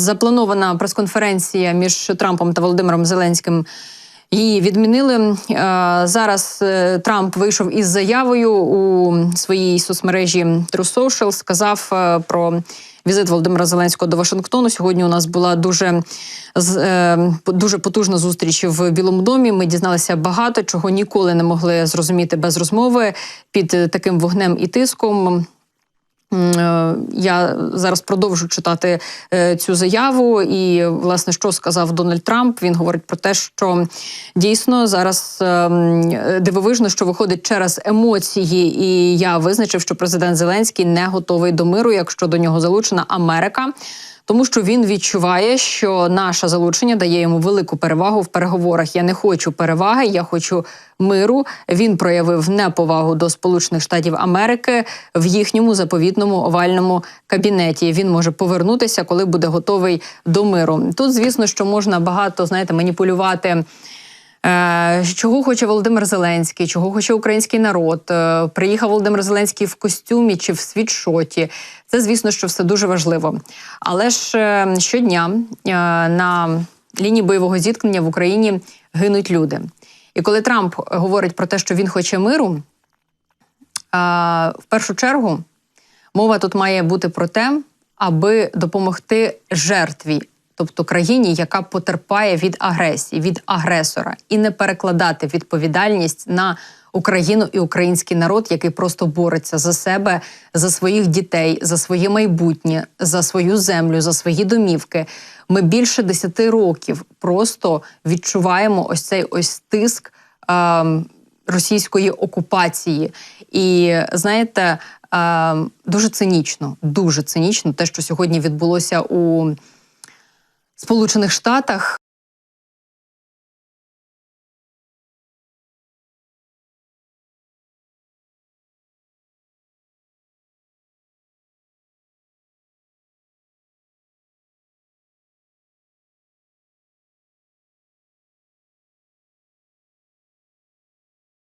запланована прес-конференція між Трампом та Володимиром Зеленським. Її відмінили Е, зараз. е, Трамп вийшов із заявою у своїй соцмережі True Social, Сказав е, про візит Володимира Зеленського до Вашингтону. Сьогодні у нас була дуже дуже потужна зустріч в Білому домі. Ми дізналися багато чого ніколи не могли зрозуміти без розмови під таким вогнем і тиском. Я зараз продовжу читати е, цю заяву. І власне, що сказав Дональд Трамп? Він говорить про те, що дійсно зараз е, дивовижно, що виходить через емоції, і я визначив, що президент Зеленський не готовий до миру, якщо до нього залучена Америка. Тому що він відчуває, що наше залучення дає йому велику перевагу в переговорах. Я не хочу переваги, я хочу миру. Він проявив неповагу до Сполучених Штатів Америки в їхньому заповітному овальному кабінеті. Він може повернутися, коли буде готовий до миру. Тут, звісно, що можна багато знаєте, маніпулювати. Е, Чого хоче Володимир Зеленський, чого хоче український народ? Е, Приїхав Володимир Зеленський в костюмі чи в світшоті. Це, звісно, що все дуже важливо. Але ж е, щодня на лінії бойового зіткнення в Україні гинуть люди. І коли Трамп говорить про те, що він хоче миру, в першу чергу мова тут має бути про те, аби допомогти жертві, тобто країні, яка потерпає від агресії, від агресора, і не перекладати відповідальність на Україну і український народ, який просто бореться за себе, за своїх дітей, за своє майбутнє, за свою землю, за свої домівки. Ми більше десяти років просто відчуваємо ось цей ось тиск. ем, російської окупації. І знаєте, е, дуже цинічно, дуже цинічно те, що сьогодні відбулося у Сполучених Штатах.